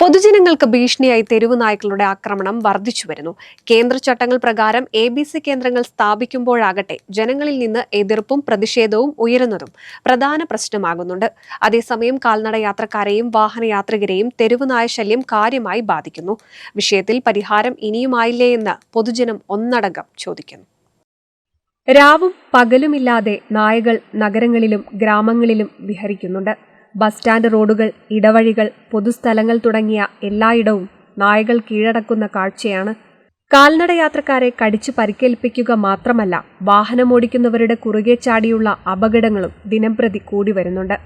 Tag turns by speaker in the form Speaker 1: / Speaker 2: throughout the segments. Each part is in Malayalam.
Speaker 1: പൊതുജനങ്ങൾക്ക് ഭീഷണിയായി തെരുവു നായ്ക്കളുടെ ആക്രമണം വർദ്ധിച്ചു വരുന്നു. കേന്ദ്ര ചട്ടങ്ങൾ പ്രകാരം എ ബി സി കേന്ദ്രങ്ങൾ സ്ഥാപിക്കുമ്പോഴാകട്ടെ ജനങ്ങളിൽ നിന്ന് എതിർപ്പും പ്രതിഷേധവും ഉയരുന്നതും പ്രധാന പ്രശ്നമാകുന്നുണ്ട്. അതേസമയം കാൽനട യാത്രക്കാരെയും വാഹനയാത്രികരെയും തെരുവു നായ ശല്യം കാര്യമായി ബാധിക്കുന്നു. വിഷയത്തിൽ പരിഹാരം ഇനിയുമായില്ലേ എന്ന് പൊതുജനം ഒന്നടങ്കം ചോദിക്കുന്നു. രാവും പകലുമില്ലാതെ നായകൾ നഗരങ്ങളിലും ഗ്രാമങ്ങളിലും വിഹരിക്കുന്നുണ്ട്. ബസ് സ്റ്റാൻഡ് റോഡുകൾ ഇടവഴികൾ പൊതുസ്ഥലങ്ങൾ തുടങ്ങിയ എല്ലായിടവും നായകൾ കീഴടക്കുന്ന കാഴ്ചയാണ്. കാൽനടയാത്രക്കാരെ കടിച്ചു പരിക്കേൽപ്പിക്കുക മാത്രമല്ല വാഹനമോടിക്കുന്നവരുടെ കുറുകെ ചാടിയുള്ള അപകടങ്ങളും ദിനംപ്രതി കൂടി വരുന്നുണ്ട്.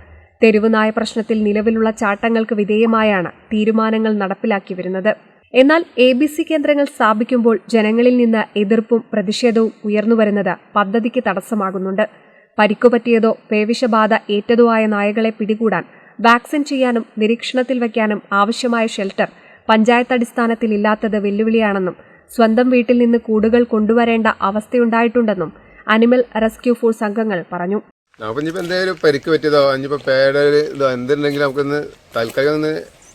Speaker 1: തെരുവുനായ പ്രശ്നത്തിൽ നിലവിലുള്ള ചാട്ടങ്ങൾക്ക് വിധേയമായാണ് തീരുമാനങ്ങൾ നടപ്പിലാക്കി വരുന്നത്. എന്നാൽ എ ബി സി കേന്ദ്രങ്ങൾ സ്ഥാപിക്കുമ്പോൾ ജനങ്ങളിൽ നിന്ന് എതിർപ്പും പ്രതിഷേധവും ഉയർന്നുവരുന്നത് പദ്ധതിക്ക് തടസ്സമാകുന്നുണ്ട്. പരിക്കുപറ്റിയതോ പേവിഷബാധ ഏറ്റതോ ആയ നായകളെ പിടികൂടാൻ വാക്സിൻ ചെയ്യാനും നിരീക്ഷണത്തിൽ വയ്ക്കാനും ആവശ്യമായ ഷെൽട്ടർ പഞ്ചായത്ത് അടിസ്ഥാനത്തിൽ ഇല്ലാത്തത് വെല്ലുവിളിയാണെന്നും സ്വന്തം വീട്ടിൽ നിന്ന് കൂടുകൾ കൊണ്ടുവരേണ്ട അവസ്ഥയുണ്ടായിട്ടുണ്ടെന്നും അനിമൽ റെസ്ക്യൂ ഫോഴ്സ് അംഗങ്ങൾ പറഞ്ഞു.
Speaker 2: നമുക്ക് ഇനിയിപ്പോൾ എന്തെങ്കിലും പരിക്ക് പറ്റിയതോ ഇനിയിപ്പോൾ പേട ഇതോ എന്തുണ്ടെങ്കിലും നമുക്കൊന്ന് താൽക്കാലികം ഒന്ന്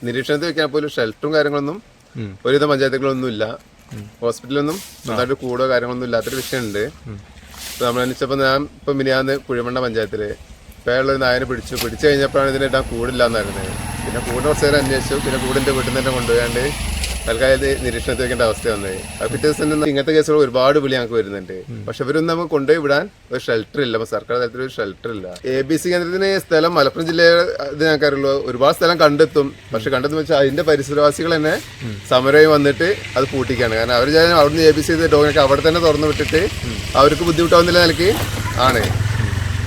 Speaker 2: നിരീക്ഷണത്തിൽ വെക്കാൻ പോലും ഷെൽട്ടറും കാര്യങ്ങളൊന്നും ഒരുവിധം പഞ്ചായത്തുകളൊന്നും ഇല്ല ഹോസ്പിറ്റലൊന്നും സ്വന്തമായിട്ട് കൂടോ കാര്യങ്ങളൊന്നും ഇല്ലാത്തൊരു വിഷയമുണ്ട്. ഇപ്പൊ നമ്മളനുസരിച്ചപ്പോൾ ഞാൻ ഇപ്പം മിനിയാന്ന് കുഴിമണ്ണ പഞ്ചായത്തിൽ പേരുള്ള ഒരു നായനെ പിടിച്ചു. പിടിച്ചു കഴിഞ്ഞപ്പോഴാണ് ഇതിന് കൂടില്ല കൂടില്ലാന്നായിരുന്നത് പിന്നെ കൂടെ കുറച്ച് നേരം അന്വേഷിച്ചു. പിന്നെ കൂടിന്റെ വീട്ടിൽ നിന്ന് തന്നെ കൊണ്ടുപോയാണ്ട് തൽക്കാലം ഇത് നിരീക്ഷണത്തിൽ വെക്കേണ്ട അവസ്ഥ വന്നത് പിറ്റേ ദിവസം തന്നെ ഇങ്ങനത്തെ കേസുകൾ ഒരുപാട് വിളി ഞങ്ങൾക്ക് വരുന്നുണ്ട്. പക്ഷെ ഇവരൊന്നും നമുക്ക് കൊണ്ടുപോയി വിടാൻ ഒരു ഷെൽട്ടർ ഇല്ല. അപ്പൊ സർക്കാർ തലത്തിൽ ഒരു ഷെൽട്ടർ ഇല്ല. എ ബി സി കേന്ദ്രത്തിന് സ്ഥലം മലപ്പുറം ജില്ലയിൽ ഇത് ഞങ്ങൾക്കറിയുള്ളൂ. ഒരുപാട് സ്ഥലം കണ്ടെത്തും. പക്ഷെ കണ്ടെത്തുന്ന വെച്ചാൽ അതിന്റെ പരിസരവാസികൾ തന്നെ സമരമായി വന്നിട്ട് അത് പൂട്ടിക്കാണ്. കാരണം അവർ അവിടുന്ന് എ ബി സി ഡോഗിനൊക്കെ അവിടെ തന്നെ തുറന്നു വിട്ടിട്ട് അവർക്ക് ബുദ്ധിമുട്ടാവുന്നില്ല നിലയ്ക്ക് ആണ്.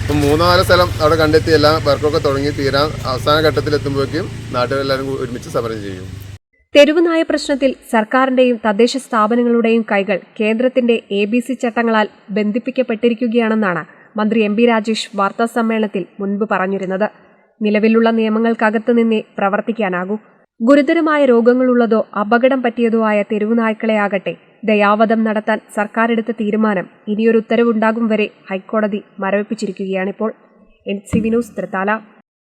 Speaker 2: ഇപ്പം മൂന്നോ നാലോ സ്ഥലം അവിടെ കണ്ടെത്തി എല്ലാം വർക്കൊക്കെ തുടങ്ങി തീരാൻ അവസാന ഘട്ടത്തിൽ എത്തുമ്പോഴേക്കും നാട്ടുകാരെല്ലാവരും ഒരുമിച്ച് സമരം ചെയ്യും.
Speaker 1: തെരുവ് നായ പ്രശ്നത്തിൽ സർക്കാരിന്റെയും തദ്ദേശ സ്ഥാപനങ്ങളുടെയും കൈകൾ കേന്ദ്രത്തിന്റെ എ ബി സി ചട്ടങ്ങളാൽ ബന്ധിപ്പിക്കപ്പെട്ടിരിക്കുകയാണെന്നാണ് മന്ത്രി എം ബി രാജേഷ് വാർത്താസമ്മേളനത്തിൽ മുൻപ് പറഞ്ഞിരുന്നത്. നിലവിലുള്ള നിയമങ്ങൾക്കകത്ത് നിന്നേ പ്രവർത്തിക്കാനാകൂ. ഗുരുതരമായ രോഗങ്ങളുള്ളതോ അപകടം പറ്റിയതോ ആയ തെരുവുനായ്ക്കളെയാകട്ടെ ദയാവധം നടത്താൻ സർക്കാർ എടുത്ത തീരുമാനം ഇനിയൊരു ഉത്തരവുണ്ടാകും വരെ ഹൈക്കോടതി മരവിപ്പിച്ചിരിക്കുകയാണിപ്പോൾ. എൻ സി വിനോസ് തൃത്താല.